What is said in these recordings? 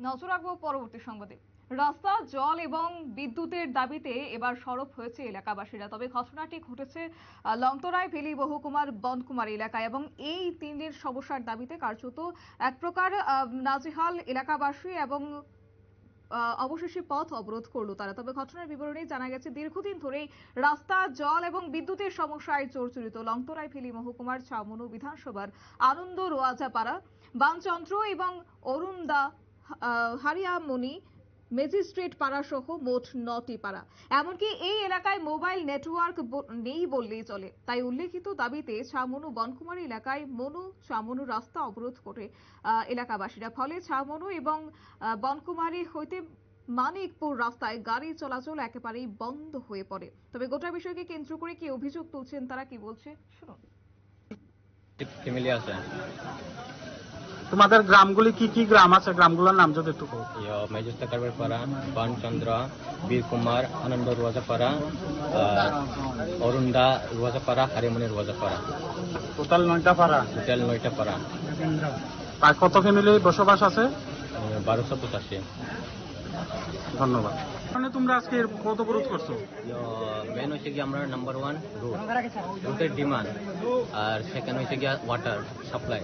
নজর রাখব পরবর্তী সংবাদে। রাস্তা জল এবং বিদ্যুতের দাবিতে এবার সরব হয়েছে এলাকাবাসীরা। তবে ঘটনাটি ঘটেছে আহ, লংতরাই ভেলি বহুকুমার বনকুমার এলাকায় এবং এই তিনের সমস্যার দাবিতে কার্যত এক প্রকার নাজেহাল এলাকাবাসী এবং অবশেষে পথ অবরোধ করল তারা। তবে ঘটনার বিবরণে জানা গেছে দীর্ঘদিন ধরেই রাস্তা জল এবং বিদ্যুতের সমস্যায় জর্জরিত লংতরাই ভেলি মহকুমার ছামনু বিধানসভার আনন্দ রোয়াজাপাড়া বানচন্দ্র এবং অরুণদা হারিয়ামণি ম্যাজিস্ট্রেট পাড়া সহ মোট নটি পাড়া। এমনকি এই এলাকায় মোবাইল নেটওয়ার্ক নেই বললেই চলে। তাই উল্লেখিত দাবিতে ছামনু বনকুমারী এলাকায় মনু ছামনু রাস্তা অবরোধ করে এলাকাবাসীরা। ফলে ছামনু এবং বনকুমারী হইতে মানিকপুর রাস্তায় গাড়ি চলাচল একেবারেই বন্ধ হয়ে পড়ে। তবে গোটা বিষয়কে কেন্দ্র করে কি অভিযোগ তুলছেন তারা কি বলছে? শুনুন। ফ্যামিলি আছে। তোমাদের গ্রামগুলি কি কি গ্রাম আছে? গ্রামগুলোর নাম যদি একটু মেজস্তা বানচন্দ্র বীর কুমার আনন্দ রোয়াজাপাড়া অরুণদা রোয়াজাপাড়া হারিমণি রোয়াজাপাড়া টোটাল নয়টা পাড়া? টোটাল নয়টা পাড়া। আর কত ফ্যামিলি বসবাস আছে? বারোশো পঁচাশি। ধন্যবাদ। মানে তোমরা আজকে কত অবরোধ করছ? মেন হচ্ছে গিয়ে আমরা নাম্বার ওয়ান রুট রুটের ডিমান্ড আর সেকেন্ড হচ্ছে গিয়া ওয়াটার সাপ্লাই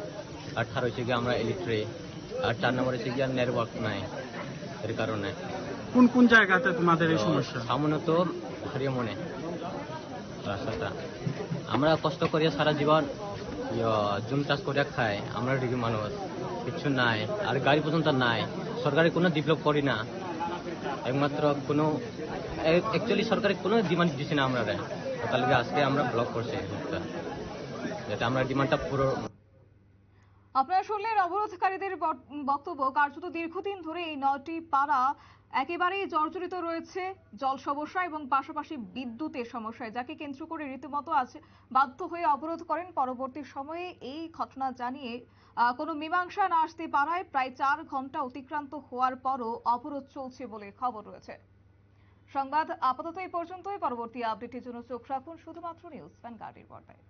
আর থার্ড হচ্ছে গিয়ে আমরা ইলেকট্রিক আর চার নম্বর হচ্ছে গিয়া নেটওয়ার্ক নাই এর কারণে। কোন কোন জায়গাতে তোমাদের এই সমস্যা? সামনে তো মনে রাস্তাটা। আমরা কষ্ট করিয়া সারা জীবন জুম চাষ করিয়া খাই আমরা ডিগ্রি মানুষ কিচ্ছু নাই আর গাড়ি পর্যন্ত নাই। সরকারি কোনো ডেভেলপ করি না। একমাত্র কোনো অ্যাকচুয়ালি সরকারি কোনো ডিমান্ড দিচ্ছে না আমরা তাহলে আজকে আমরা ব্লক করছি। যাতে আমরা ডিমান্ডটা পুরো আপনারা শুনলেন অবরোধকারীদের বক- বক্তব্য। কার্যত দীর্ঘদিন ধরে এই নয়টি পাড়া একেবারেই জর্জরিত রয়েছে জল সমস্যা এবং পাশাপাশি বিদ্যুতের সমস্যায়, যাকে কেন্দ্র করে রীতিমতো আছে বাধ্য হয়ে অবরোধ করেন। পরবর্তী সময়ে এই ঘটনা জানিয়ে কোনো মীমাংসা না আসতে পারায় প্রায় চার ঘণ্টা অতিক্রান্ত হওয়ার পরও অবরোধ চলছে বলে খবর রয়েছে। সংবাদ আপাতত এই পর্যন্তই। পরবর্তী আপডেটের জন্য চোখ রাখুন শুধুমাত্র নিউজ ভ্যানগার্ডের পর্দায়।